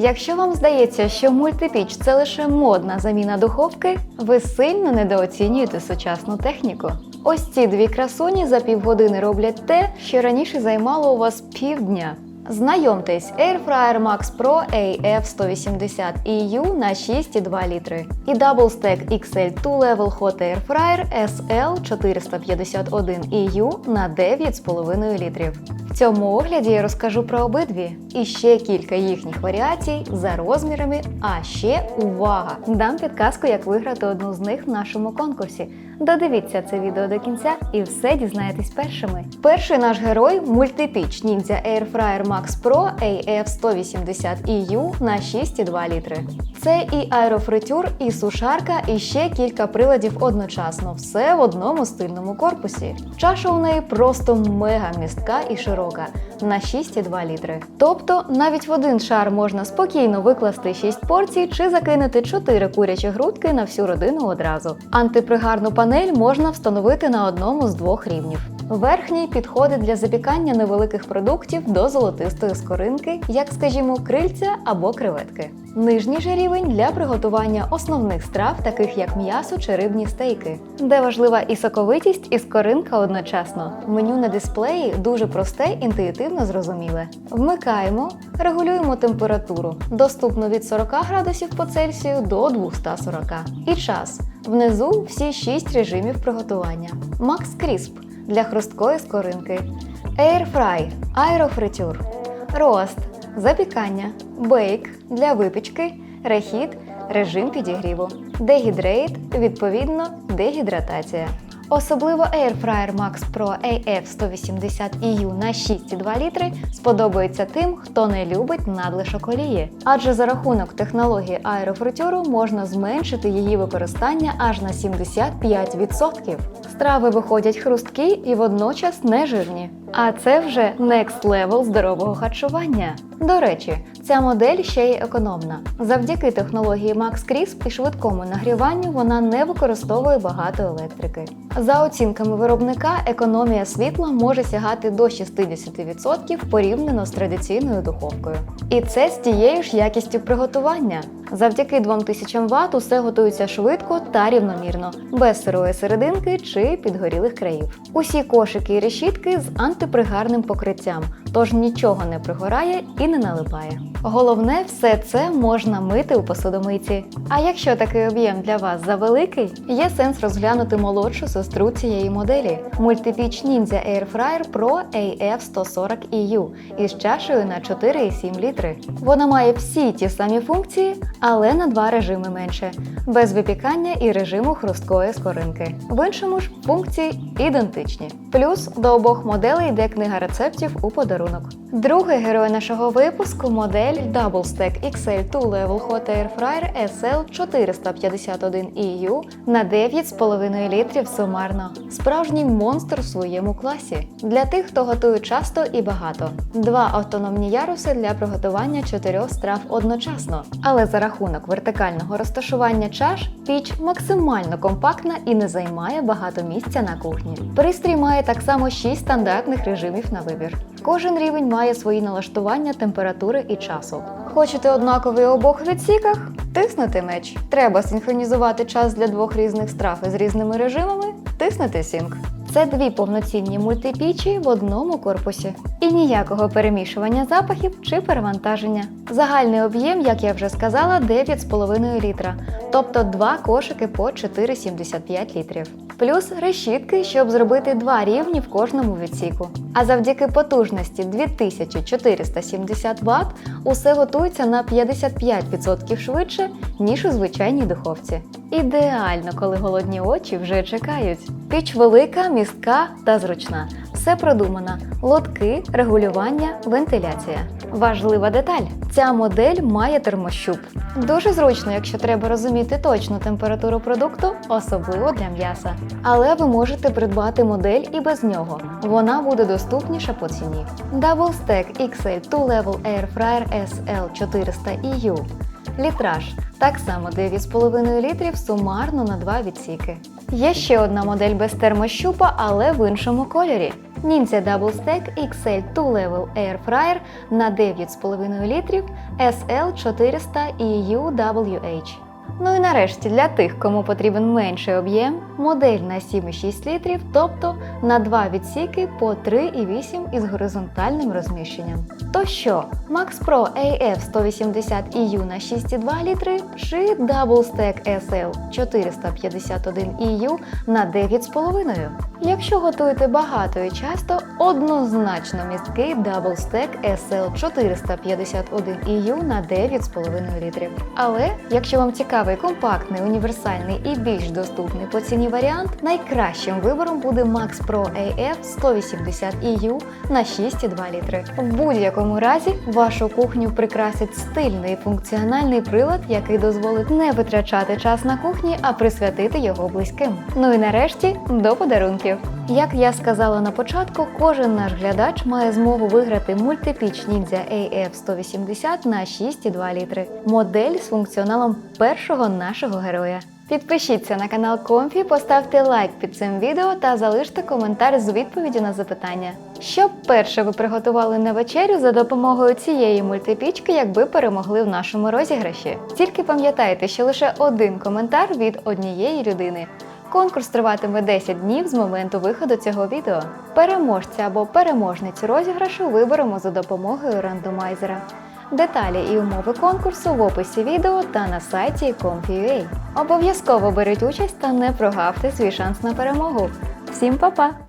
Якщо вам здається, що мультипіч це лише модна заміна духовки, ви сильно недооцінюєте сучасну техніку. Ось ці дві красуні за півгодини роблять те, що раніше займало у вас півдня. Знайомтесь, Airfryer Max Pro AF 180 EU на 6,2 літри і Double Stack XL 2 Level Hot Air Fryer SL 451 EU на 9,5 літрів. В цьому огляді я розкажу про обидві і ще кілька їхніх варіацій за розмірами. А ще увага! Дам підказку, як виграти одну з них в нашому конкурсі. Додивіться це відео до кінця і все дізнаєтесь першими. Перший наш герой мультипіч Ninja Air Fryer Max Pro AF 180 EU на 6,2 літри. Це і аерофритюр, і сушарка, і ще кілька приладів одночасно. Все в одному стильному корпусі. Чаша у неї просто мега містка і широка на 6,2 літри. Тобто навіть в один шар можна спокійно викласти 6 порцій чи закинути 4 курячі грудки на всю родину одразу. Антипригарну панель можна встановити на одному з двох рівнів. Верхній підходить для запікання невеликих продуктів до золотистої скоринки, як, скажімо, крильця або креветки. Нижній же рівень для приготування основних страв, таких як м'ясо чи рибні стейки, де важлива і соковитість, і скоринка одночасно. Меню на дисплеї дуже просте, інтуїтивно зрозуміле. Вмикаємо, регулюємо температуру, доступно від 40 градусів по Цельсію до 240. І час. Внизу всі 6 режимів приготування. Max Crisp для хрусткої скоринки, Air Fry – аерофритюр, Рост – запікання, Бейк для випічки, Рехіт – режим підігріву, Дегідрейт – відповідно дегідратація. Особливо Air Fryer Max Pro AF 180 EU на 6,2 літри сподобається тим, хто не любить надлишок олії. Адже за рахунок технології аерофритюру можна зменшити її використання аж на 75%. Страви виходять хрусткі і водночас нежирні. А це вже next level здорового харчування. До речі, ця модель ще й економна. Завдяки технології Max Crisp і швидкому нагріванню вона не використовує багато електрики. За оцінками виробника, економія світла може сягати до 60% порівняно з традиційною духовкою. І це з тією ж якістю приготування. Завдяки 2000 Вт усе готується швидко та рівномірно, без сирої серединки чи підгорілих країв. Усі кошики і решітки з антипригарним покриттям, тож нічого не пригорає і не налипає. Головне, все це можна мити у посудомийці. А якщо такий об'єм для вас завеликий, є сенс розглянути молодшу сестру цієї моделі Multipitch Ninja Air Fryer Pro AF 140 EU із чашею на 4,7 літри. Вона має всі ті самі функції, але на два режими менше, без випікання і режиму хрусткої скоринки. В іншому ж функції ідентичні. Плюс до обох моделей йде книга рецептів у подарунок подарунок. Другий герой нашого випуску модель Double XL 2 Level Hot Air Fryer SL 451 EU на 9,5 літрів сумарно. Справжній монстр в своєму класі. Для тих, хто готує часто і багато. Два автономні яруси для приготування чотирьох страв одночасно. Але за рахунок вертикального розташування чаш піч максимально компактна і не займає багато місця на кухні. Пристрій має так само 6 стандартних режимів на вибір. Кожен рівень має свої налаштування температури і часу. Хочете однаковий у обох відсіках? Тиснете меч. Треба синхронізувати час для двох різних страв із різними режимами? Тиснете Sync. Це дві повноцінні мультипічі в одному корпусі. І ніякого перемішування запахів чи перевантаження. Загальний об'єм, як я вже сказала, 9,5 літра, тобто два кошики по 4,75 літрів. Плюс решітки, щоб зробити два рівні в кожному відсіку. А завдяки потужності 2470 Вт усе готується на 55% швидше, ніж у звичайній духовці. Ідеально, коли голодні очі вже чекають. Піч велика, містка та зручна. Все продумано: лотки, регулювання, вентиляція. Важлива деталь: ця модель має термощуп. Дуже зручно, якщо треба розуміти точну температуру продукту, особливо для м'яса. Але ви можете придбати модель і без нього. Вона буде доступніша по ціні. Double Stack XL 2 Level Air Fryer SL 400 EU. Літраж так само 9,5 літрів сумарно на два відсіки. Є ще одна модель без термощупа, але в іншому кольорі. Ninja Double Stack XL 2 Level Air Fryer на 9,5 літрів SL400 і WH. Ну і нарешті для тих, кому потрібен менший об'єм, модель на 7,6 літрів, тобто на два відсіки по 3,8 із горизонтальним розміщенням. То що, Max Pro AF 180 EU на 6,2 літри чи Double SL 451 EU на 9,5? Якщо готуєте багато і часто, однозначно місткий Double Stack SL 451 EU на 9,5 літрів. Але якщо вам цікавий компактний, універсальний і більш доступний по ціні варіант, найкращим вибором буде Max Pro AF 180 EU на 6,2 літри. В будь-якому разі вашу кухню прикрасить стильний функціональний прилад, який дозволить не витрачати час на кухні, а присвятити його близьким. Ну і нарешті до подарунків. Як я сказала на початку, кожен наш глядач має змогу виграти мультипіч Ninja AF 180 на 6,2 літри. Модель з функціоналом першого нашого героя. Підпишіться на канал Комфі, поставте лайк під цим відео та залиште коментар з відповіддю на запитання. Що перше ви приготували на вечерю за допомогою цієї мультипічки, якби перемогли в нашому розіграші? Тільки пам'ятайте, що лише один коментар від однієї людини. Конкурс триватиме 10 днів з моменту виходу цього відео. Переможця або переможниць розіграшу виберемо за допомогою рандомайзера. Деталі і умови конкурсу в описі відео та на сайті Comp.ua. Обов'язково беріть участь та не прогавте свій шанс на перемогу. Всім па-па!